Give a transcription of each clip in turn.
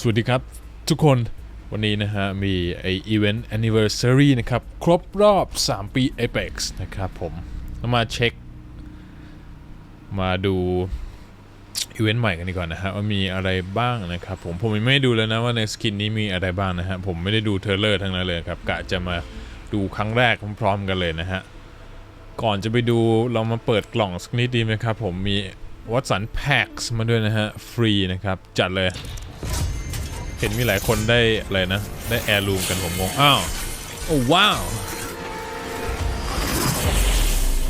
สวัสดีครับทุกคนวันนี้นะฮะ มีไออีเวนต์ anniversary นะครับ ครบรอบ 3 ปี Apex นะครับผมมาเช็ค มาดูอีเวนต์ใหม่กันดีกว่อนนะฮะ ว่ามีอะไรบ้างนะครับผม ผมยังไม่ได้ดูเลยนะว่าในสกินนี้มีอะไรบ้างนะฮะ ผมไม่ได้ดูเทรลเลอร์ทั้งนั้นเลยครับ กะจะมาดูครั้งแรกพร้อมๆกันเลยนะฮะ ก่อนจะไปดูเรามาเปิดกล่องสักนิดดีไหมครับผมมีวัตสันแพ็กมาด้วยนะฮะ ฟรีนะครับ จัดเลย เห็นมีหลายคนได้อะไรนะ ได้แอร์รูมกันผมงง อ้าว โอ้ว้าว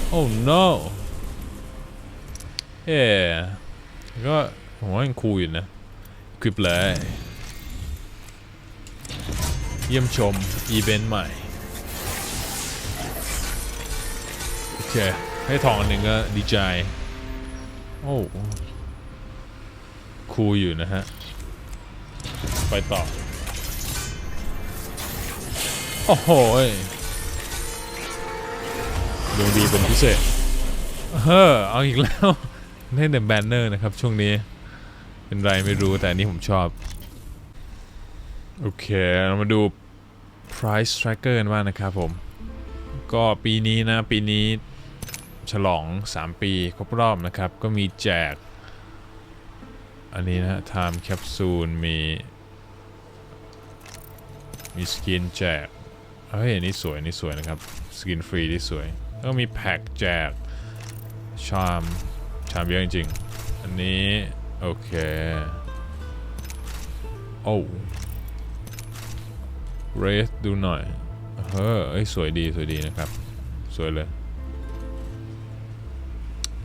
โอ้ no เอ๊ก็ผมว่ายังคูลอยู่นะคลิปเลยเยี่ยมชม อีเวนต์ใหม่ โอเค ให้ทองอันหนึ่งก็ดีใจ โอ้คูลอยู่นะฮะ ไปต่อ โอ้โหยดวงดีเป็นพิเศษ เฮ้อ เอาอีกแล้ว เล่นแต่แบนเนอร์นะครับช่วงนี้ เป็นไรไม่รู้แต่อันนี้ผมชอบ โอเค เรามาดู price tracker กันบ้างนะครับผม ก็ปีนี้นะ ปีนี้ฉลอง 3 ปีครบรอบนะครับ ก็มีแจก อันนี้นะฮะ time capsule มี มีสกินแจก เฮ้ย อันนี้สวย อันนี้สวยนะครับ สกินฟรีที่สวย แล้วก็มีแพ็กแจก ชาม ชามเยอะจริงๆ อันนี้ โอเค โอ้เรสดูหน่อย เฮ้ย สวยดี สวยดีนะครับ สวยเลย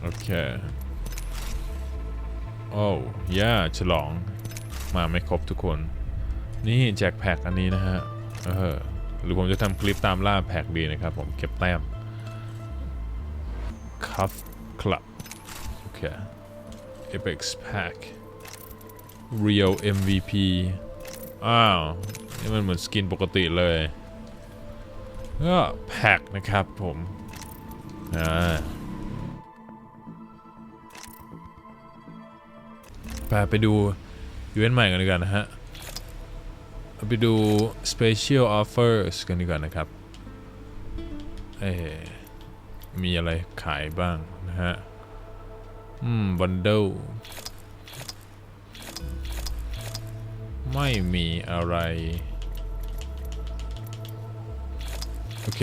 โอเค โอ้ย่าฉลอง มาไม่ครบทุกคน นี่แจกแพ็กอันนี้นะฮะเออหรือผมจะทำคลิปตามล่าแพ็กดีนะครับผมเก็บแต้ม Cuff Club โอเค Apex Pack Real MVP อ้าว นี่มันเหมือนสกินปกติเลยก็แพ็กนะครับผมอ่าไปไปดูอีเวนใหม่กันดีกว่านะฮะ ไปดู special offers กันดีกว่านะครับ เอ๊มีอะไรขายบ้างนะฮะ อืม bundle ไม่มีอะไร โอเค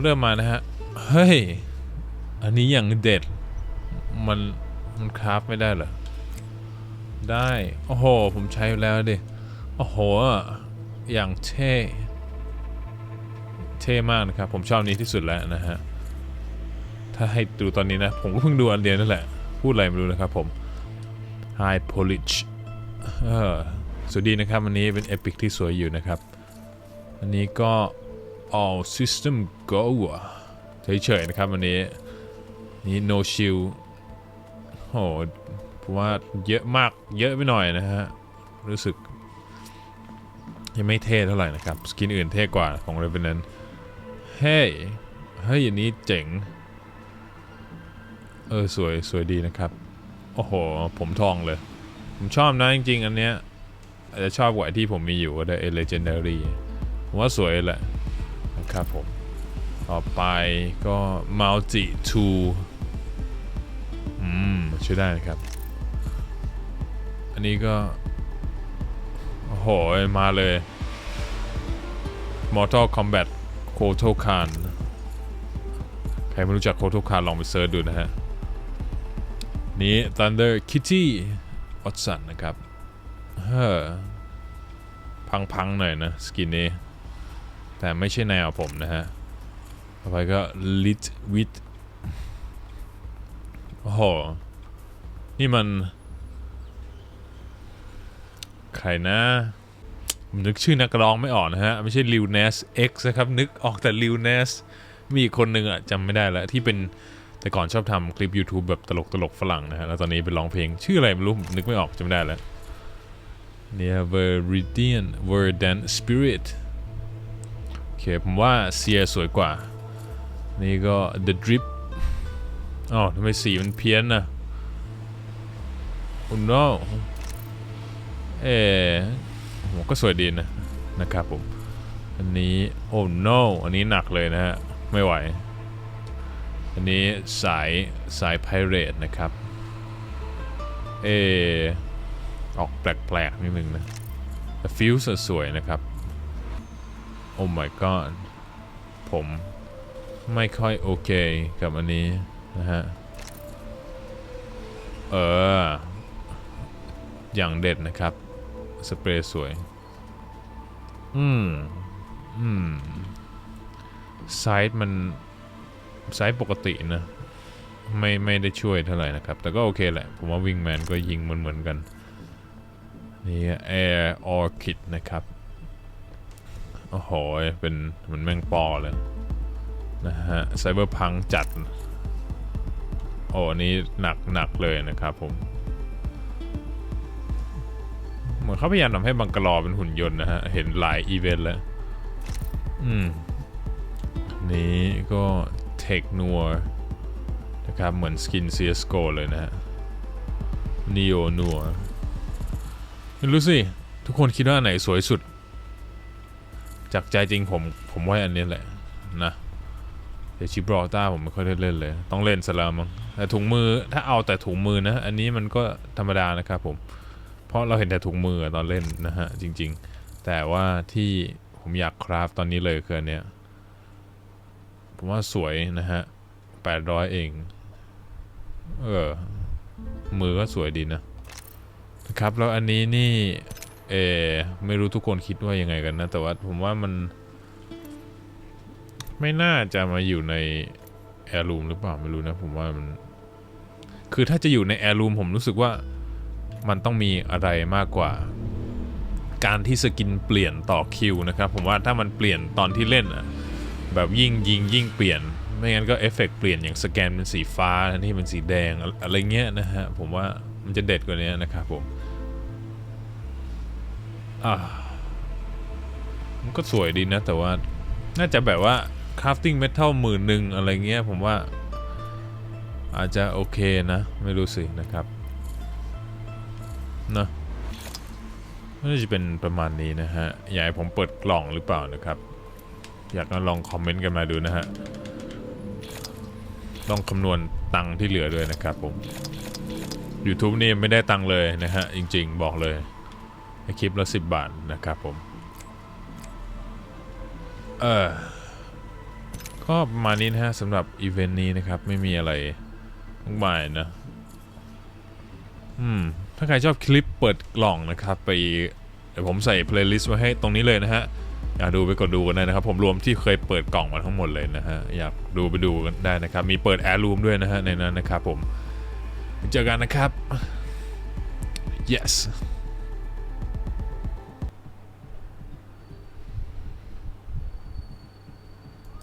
เริ่มมานะฮะ เฮ้ย อันนี้อย่างเด็ด มัน มันคราฟไม่ได้เหรอ ได้ โอ้โห ผมใช้แล้วดิ โอ้โห อย่างเท่ เท่มากนะครับ ผมชอบนี้ที่สุดแล้วนะฮะ ถ้าให้ดูตอนนี้นะ ผมก็เพิ่งดูอันเดียวนั่นแหละ พูดอะไรไม่รู้นะครับผม High Polish เออสวยดีนะครับอันนี้เป็นเอพิกที่สวยอยู่นะครับ อันนี้ก็ all system go เฉยๆนะครับอันนี้ นี่ no shield โหผมว่าเยอะมากเยอะไปหน่อยนะฮะ รู้สึก ยังไม่เท่เท่าไหร่นะครับ สกินอื่นเท่กว่าของ Revenant เฮ้ยเฮ้ยอันนี้เจ๋ง เออ สวยสวยดีนะครับ โอ้โห ผมทองเลย ผมชอบนะจริง ๆ อันเนี้ยอาจจะชอบกว่าที่ผมมีอยู่ก็ได้เอเลเจนดารีผมว่าสวยแหละนะครับผม ต่อไปก็มัลติทูอืมใช้ได้นะครับ อันนี้ก็ โอ้โหมาเลย Mortal Kombat k o t o Khan ใครไม่รู้จัก k o t o Khan ลองไปเซิร์ชดูนะฮะ นี้ Thunder Kitty วัตสันนะครับ เฮ้อ พังๆหน่อยนะ สกินนี้ แต่ไม่ใช่แนวผมนะฮะ ต่อไปก็ Lit with โอ้โห นี่มัน ใครนะผมนึกชื่อนักร้องไม่ออกนะฮะ ไม่ใช่ Lil Nas X นะครับ นึกออกแต่ Lil Nas มีอีกคนหนึ่งอะจำไม่ได้แล้ว ที่เป็นแต่ก่อนชอบทำคลิป YouTube แบบตลกตลกๆฝรั่งนะฮะ แล้วตอนนี้ไปร้องเพลง ชื่ออะไรไม่รู้ ผมนึกไม่ออกจำไม่ได้แล้ว เนี่ย Veridian Verdant Spirit โอเค ผมว่าเซียสวยกว่า นี่ก็ The Drip อ๋อทำไมสีมันเพี้ยนนะโอ้ no โเออผมก็สวยดีนะนะครับผม อันนี้โอ้ no อันนี้หนักเลยนะฮะ ไม่ไหว อันนี้สายสายไพเรตนะครับ เออออกแปลกๆนิดนึงนะแต่ฟิวสวยๆนะครับ โอ้ my god ผมไม่ค่อยโอเคกับอันนี้นะฮะ เออ อย่างเด็ดนะครับ สเปรย์สวย อืม อืม ไซส์มัน ไซส์ปกตินะ ไม่ไม่ได้ช่วยเท่าไหร่นะครับ แต่ก็โอเคแหละ ผมว่าวิงแมนก็ยิงเหมันเหมือนกัน นี่ Air Orchid นะครับ โอ้โห เป็นเหมันแมงปอเลย นะฮะไซเบอร์พังจัด โอ้อันนี้หนักหนักเลยนะครับผม มือนเขาพยายามทำให้บังกลอเป็นหุ่นยนต์นะฮะ เห็นหลายอีเวนต์แล้ว อืม นี้ก็เทคนัวนะครับเหมือนสกิน CSGO เลยนะฮะ Neo นัวรู้สิ ทุกคนคิดว่าไหนสวยสุด จากใจจริงผม ผมว่าอันนี้แหละ นะแต่ชิบรอต้าผมไม่ค่อยได้เล่นเลย ต้องเล่นสลามังแต่ถุงมือถ้าเอาแต่ถุงมือนะ อันนี้มันก็ธรรมดานะครับผม เพราะเราเห็นแต่ถุงมือตอนเล่นนะฮะจริง ๆ แต่ว่าที่ผมอยากคราฟตอนนี้เลยคืออันเนี้ยผมว่าสวยนะฮะ800เอง เออ มือก็สวยดีนะ นะครับ แล้วอันนี้นี่เออไม่รู้ทุกคนคิดว่ายังไงกันนะ แต่ว่าผมว่ามัน ไม่น่าจะมาอยู่ในแอร์รูมหรือเปล่า ไม่รู้นะ ผมว่ามัน คือถ้าจะอยู่ในแอร์รูมผมรู้สึกว่า มันต้องมีอะไรมากกว่า การที่สกินเปลี่ยนต่อคิวนะครับ ผมว่าถ้ามันเปลี่ยนตอนที่เล่นอะแบบยิ่งยิงยิ่งเปลี่ยน ไม่งั้นก็เอฟเฟกต์เปลี่ยนอย่างสแกนเป็นสีฟ้าอันนี่เป็นสีแดงอะไรเงี้ยนะฮะผมว่ามันจะเด็ดกว่านี้นะครับผมอ่ามันก็สวยดีนะ แต่ว่าน่าจะแบบว่าคราฟติ้งเมทัลหมื่นหนึ่งอะไรเงี้ยผมว่า อาจจะโอเคนะ ไม่รู้สินะครับ นะน่าจะเป็นประมาณนี้นะฮะอยากให้ผมเปิดกล่องหรือเปล่านะครับ อยากลองคอมเมนต์กันมาดูนะฮะต้องคำนวณตังค์ที่เหลือด้วยนะครับผม YouTube นี่ไม่ได้ตังค์เลยนะฮะ จริงๆ บอกเลยให้คลิปละ10บาทนะครับผม เออก็ประมาณนี้นะฮะสำหรับอีเวนต์นี้นะครับ ไม่มีอะไรมากมายนะ อืม ถ้าใครชอบคลิปเปิดกล่องนะครับ ไปเดี๋ยวผมใส่เพลย์ลิสต์ไว้ให้ตรงนี้เลยนะฮะอยากดูไปกดดูกันได้นะครับ ผมรวมที่เคยเปิดกล่องมาทั้งหมดเลยนะฮะอยากดูไปดูกันได้นะครับ มีเปิดแอร์รูมด้วยนะฮะในนั้นนะครับผมเจอกันนะครับ yes